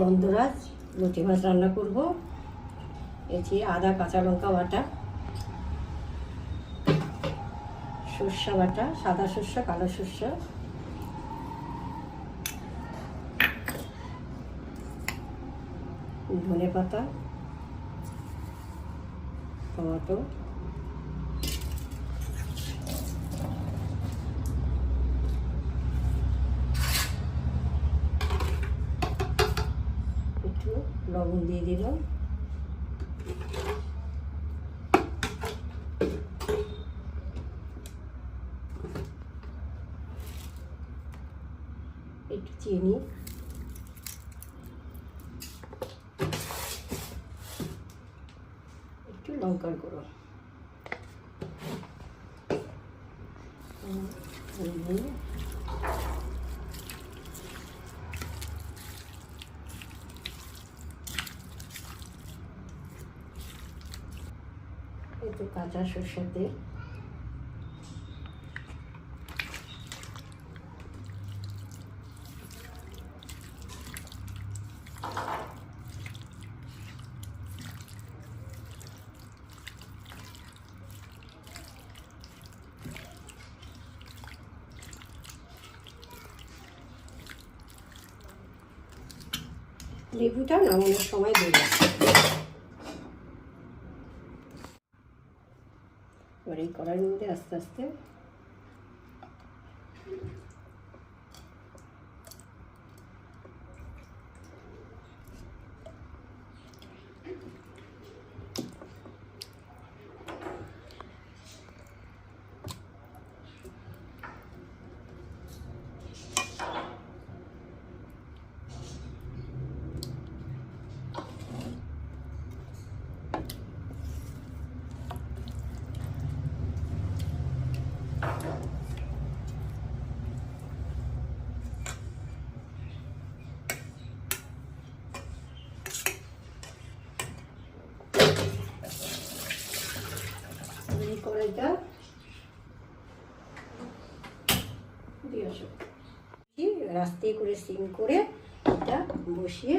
গন্ধরাজ লুচি মাছ রান্না করব। এটি আদা, কাঁচা লঙ্কা বাটা, সর্ষা বাটা, সাদা সর্ষা, কালো সর্ষা। ধনে পাতা, টমেটো একটু লবণ দিয়ে দিলাম একটু চিনি। একটু লঙ্কার গুঁড়ো। হুম, একটু কাঁচা সর্ষের তেল। লেবুটা নামানোর সময় দেবে এবার এই কড়াইয়ের মধ্যে আস্তে আস্তে এই কড়াইটা দিয়ে আসো। রাস্তে করে সিম করে এটা বসিয়ে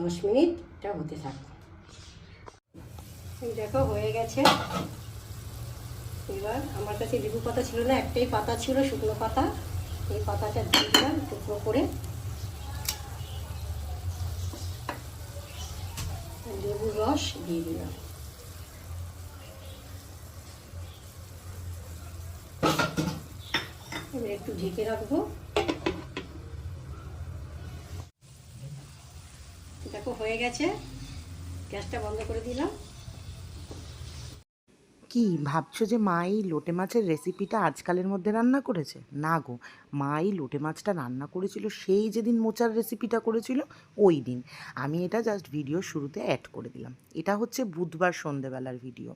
দশ মিনিটটা হতে থাকবে দেখো, হয়ে গেছে। এবার আমার কাছে লেবু পাতা ছিল না, একটাই পাতা ছিল, শুকনো পাতা। এই পাতাটা দিয়ে দিলাম টুকরো করে। লেবুর ঢেকে রাখব। দেখো, হয়ে গেছে। গ্যাসটা বন্ধ করে দিলাম। কি ভাবছ যে মা এই লোটে মাছের রেসিপিটা আজকালের মধ্যে রান্না করেছে? না গো মা এই লোটে মাছটা রান্না করেছিল, সেই যেদিন মোচার রেসিপিটা করেছিল, ওই দিন। আমি এটা জাস্ট ভিডিও শুরুতে অ্যাড করে দিলাম। এটা হচ্ছে বুধবার সন্ধেবেলার ভিডিও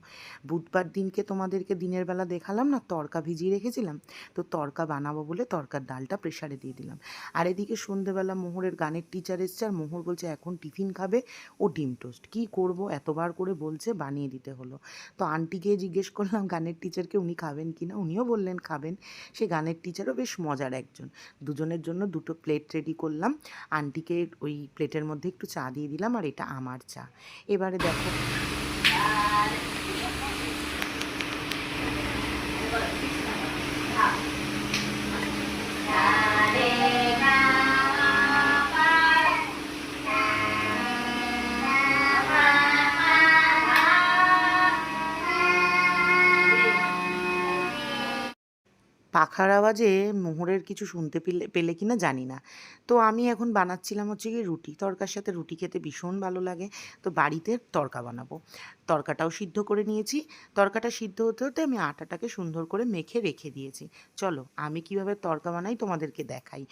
বুধবার দিনকে তোমাদেরকে দিনের বেলা দেখালাম না, তরকা ভিজিয়ে রেখেছিলাম, তো তরকা বানাবো বলে তরকার ডালটা প্রেশারে দিয়ে দিলাম। আর এদিকে সন্ধেবেলা মোহরের গানের টিচার এসছে আর মোহর বলছে, এখন টিফিন খাবে, ও ডিম টোস্ট কী করব, এতবার করে বলছে, বানিয়ে দিতে হলো। তো আন্টিকে জিজ্ঞেস করলাম, গানের টিচারকে উনি খাবেন কি না উনিও বললেন, খাবেন। সে গানের টিচারও বেশ মজার একজন। দুজনের জন্য দুটো প্লেট রেডি করলাম। আন্টিকে ওই প্লেটের মধ্যে একটু চা দিয়ে দিলাম আর এটা আমার চা। এবারে দেখো পাখার আওয়াজে মোহরের কিছু শুনতে পেলে পেলে কিনা জানি না। তো আমি এখন বানাচ্ছিলাম হচ্ছে কি রুটি। তরকার সাথে রুটি খেতে ভীষণ ভালো লাগে। তো বাড়িতে তরকা বানাবো। তরকাটাও সিদ্ধ করে নিয়েছি। তরকাটা সিদ্ধ হতে হতে আমি আটাটাকে সুন্দর করে মেখে রেখে দিয়েছি। চলো, আমি কীভাবে তরকা বানাই তোমাদেরকে দেখাই।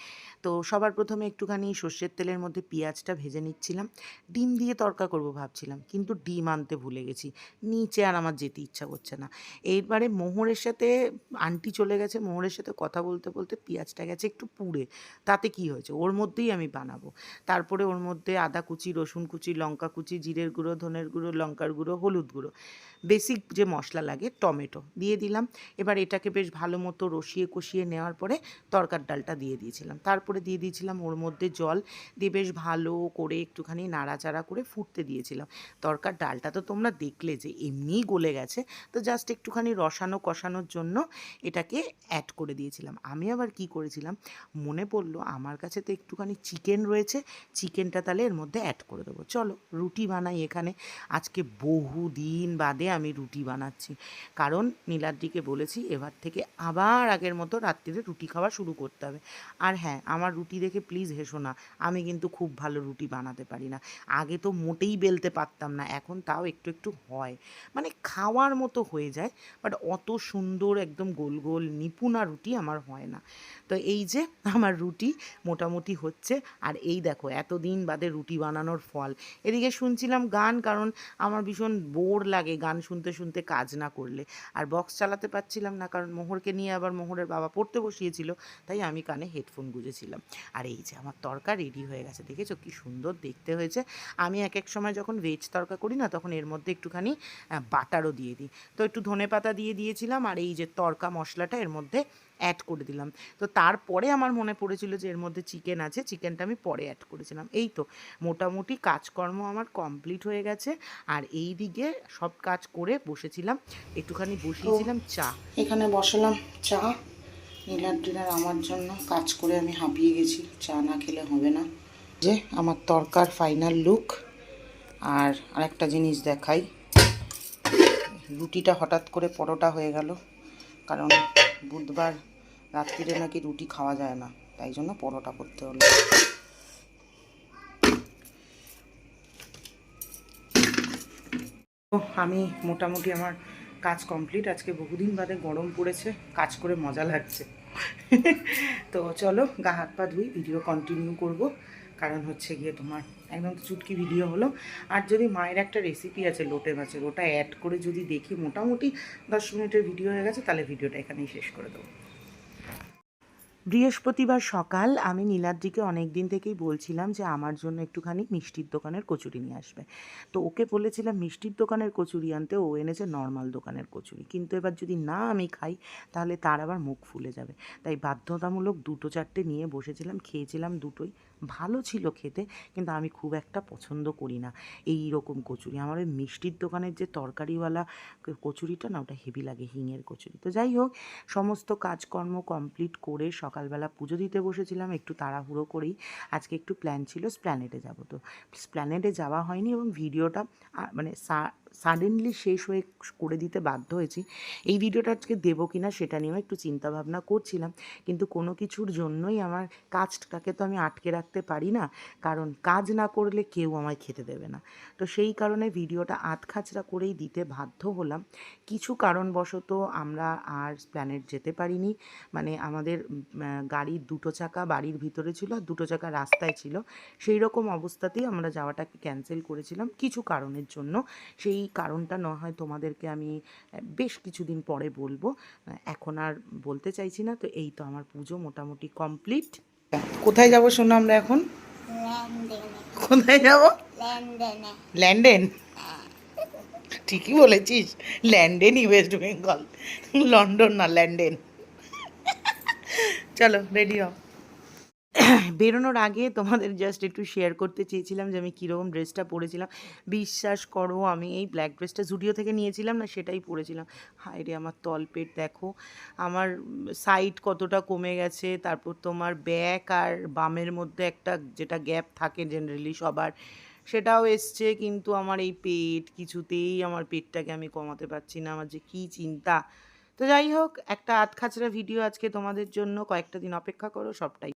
তো সবার প্রথমে একটুখানি সর্ষের তেলের মধ্যে পেঁয়াজটা ভেজে নিচ্ছিলাম। ডিম দিয়ে তরকা করব ভাবছিলাম, কিন্তু ডিম আনতে ভুলে গেছি। নিচে আর আমার যেতে ইচ্ছা করছে না। এইবারে মোহরের সাথে আন্টি চলে গেছে, মোহরের সাথে কথা বলতে বলতে পেঁয়াজটা গেছে একটু পুড়ে। তাতে কি হয়েছে? ওর মধ্যেই আমি বানাবো। তারপরে ওর মধ্যে আদা কুচি, রসুন কুচি, লঙ্কা কুচি, জিরের গুঁড়ো, ধনের গুঁড়ো, লঙ্কার গুঁড়ো, হলুদ গুঁড়ো। বেসিক যে মশলা লাগে, টমেটো দিয়ে দিলাম। এবার এটাকে বেশ ভালো মতো রসিয়ে কষিয়ে নেওয়ার পরে তরকার ডালটা দিয়ে দিয়েছিলাম। তারপরে দিয়ে দিয়েছিলাম ওর মধ্যে জল। দিয়ে বেশ ভালো করে একটুখানি নাড়াচাড়া করে ফুটতে দিয়েছিলাম। তরকার ডালটা তো তোমরা দেখলে যে এমনিই গলে গেছে। তো জাস্ট একটুখানি রসানো কষানোর জন্য এটাকে অ্যাড করে দিয়েছিলাম। আমি আবার কি করেছিলাম? মনে পড়ল আমার কাছে তো একটুখানি চিকেন রয়েছে, চিকেনটা তাহলে এর মধ্যে অ্যাড করে দেবো। চলো, রুটি বানাই এখানে। আজকে বহু দিন বাদে আমি রুটি বানাচ্ছি। কারণ নীলাদ্রিকে বলেছি এবার থেকে আবার আগের মতো রাত্রিরে রুটি খাওয়া শুরু করতে হবে। আর হ্যাঁ আমার রুটি দেখে প্লিজ হেসো না। আমি কিন্তু খুব ভালো রুটি বানাতে পারি না। আগে তো মোটেই বেলতে পারতাম না, এখন তাও একটু একটু হয়। মানে খাওয়ার মতো হয়ে যায় বাট অত সুন্দর, একদম গোল গোল, নিপুণা রুটি আমার হয় না। তো এই যে আমার রুটি মোটামুটি হচ্ছে, আর এই দেখো এতদিন বাদে রুটি বানানোর ফল। এদিকে শুনছিলাম গান, কারণ আমার ভীষণ বোর লাগে গান শুনতে শুনতে কাজ না করলে। আর বক্স চালাতে পারছিলাম না, কারণ মোহরকে নিয়ে আবার মোহরের বাবা পড়তে বসিয়েছিল, তাই আমি কানে হেডফোন গুঁজেছিলাম। আর এই যে আমার তরকা রেডি হয়ে গেছে, দেখেছ কি সুন্দর দেখতে হয়েছে। আমি এক এক সময় যখন ভেজ তরকা করি না, তখন এর মধ্যে একটুখানি বাটারও দিয়ে দিই। তো একটু ধনে পাতা দিয়ে দিয়েছিলাম, আর এই যে তরকা মশলাটা এর মধ্যে অ্যাড করে দিলাম। তো তারপরে আমার মনে পড়েছিল যে এর মধ্যে চিকেন আছে চিকেনটা আমি পরে অ্যাড করেছিলাম। এই তো মোটামুটি কাজকর্ম আমার কমপ্লিট হয়ে গেছে। আর এই দিকে সব কাজ করে বসেছিলাম। একটুখানি বসিয়েছিলাম চা। এখানে বসালাম চা। নীলার ডিনার আমার জন্য। কাজ করে আমি হাঁপিয়ে গেছি। চা না খেলে হবে না। যে আমার তরকার ফাইনাল লুক আর আরেকটা জিনিস দেখাই। রুটিটা হঠাৎ করে পরোটা হয়ে গেল। কারণ বুধবার রাত্রিরে নাকি রুটি খাওয়া যায় না, তাই জন্য পরোটা করতে হলো। আমি মোটামুটি আমার কাজ কমপ্লিট। আজকে বহুদিন বাদে গরম পড়েছে, কাজ করে মজা লাগছে। তো চলো গা হাত পা ধুই ভিডিও কন্টিনিউ করব। কারণ হচ্ছে গিয়ে তোমার একদম চুটকি ভিডিও হলো। আর যদি মায়ের একটা রেসিপি আছে, লোটে মাছের, ওটা অ্যাড করে যদি দেখি, মোটামুটি দশ মিনিটের ভিডিও হয়ে গেছে, তাহলে ভিডিওটা এখানেই শেষ করে দেবো। বৃহস্পতিবার সকাল আমি নীলাদ্রিকে অনেক দিন থেকেই বলছিলাম যে আমার জন্য একটুখানি মিষ্টির দোকানের কচুরি নিয়ে আসবে। তো ওকে বলেছিলাম, মিষ্টির দোকানের কচুরি আনতে ও এনেছে নর্মাল দোকানের কচুরি। কিন্তু এবার যদি না আমি খাই, তাহলে তার আবার মুখ ফুলে যাবে। তাই বাধ্যতামূলক দুটো চারটে নিয়ে বসেছিলাম, খেয়েছিলাম দুটোই। ভালো ছিল খেতে, কিন্তু আমি খুব একটা পছন্দ করি না। এই রকম কচুরি। আমার ওই মিষ্টির দোকানের যে তরকারিওয়ালা কচুরিটা না, ওটা হেভি লাগে, হিঙের কচুরি। তো যাই হোক, সমস্ত কাজকর্ম কমপ্লিট করে সকালবেলা পুজো দিতে বসেছিলাম, একটু তাড়াহুড়ো করেই। আজকে একটু প্ল্যান ছিল স্প্ল্যানেটে যাব। তো স্প্ল্যানেটে যাওয়া হয়নি এবং ভিডিওটা মানে সাডেনলি শেষ হয়ে করে দিতে বাধ্য হয়েছি। এই ভিডিওটা আজকে দেবো কি না সেটা নিয়েও একটু চিন্তা ভাবনা করছিলাম। কিন্তু কোনো কিছুর জন্যই আমার কাজটাকে তো আমি আটকে রাখতে পারি না। কারণ কাজ না করলে কেউ আমায় খেতে দেবে না। তো সেই কারণে ভিডিওটা আধখাচড়া করেই দিতে বাধ্য হলাম। কিছু কারণবশত আমরা আর প্ল্যানেট যেতে পারিনি। মানে আমাদের গাড়ির দুটো চাকা বাড়ির ভিতরে ছিল আর দুটো চাকা রাস্তায় ছিল। সেই রকম অবস্থাতেই আমরা যাওয়াটাকে ক্যান্সেল করেছিলাম। কিছু কারণের জন্য। সেই কারণটা না হয় তোমাদেরকে আমি বেশ কিছুদিন পরে বলব। এখন আর বলতে চাইছি না তো এই তো আমার পুজো মোটামুটি কমপ্লিট। কোথায় যাব শোনো আমরা এখন? কোথায় যাব? ল্যান্ডেনে ল্যান্ডেন ঠিকই বলেছিস ল্যান্ডেনই ওয়েস্ট বেঙ্গল লন্ডন না ল্যান্ডেন চলো রেডি হও। বেরোনোর আগে তোমাদের জাস্ট একটু শেয়ার করতে চেয়েছিলাম যে আমি কীরকম ড্রেসটা পরেছিলাম। বিশ্বাস করো, আমি এই ব্ল্যাক ড্রেসটা জুডিও থেকে নিয়েছিলাম না, সেটাই পরেছিলাম। হায় রে, আমার তলপেট দেখো। আমার সাইড কতটা কমে গেছে, তারপর তোমার ব্যাক আর বামের মধ্যে একটা যেটা গ্যাপ থাকে জেনারেলি সবার, সেটাও এসছে। কিন্তু আমার এই পেট, কিছুতেই আমার পেটটাকে আমি কমাতে পারছি না। আমার যে কী চিন্তা। তো যাই হোক, একটা আধখাচড়া ভিডিও আজকে তোমাদের জন্য। কয়েকটা দিন অপেক্ষা করো, সবটাই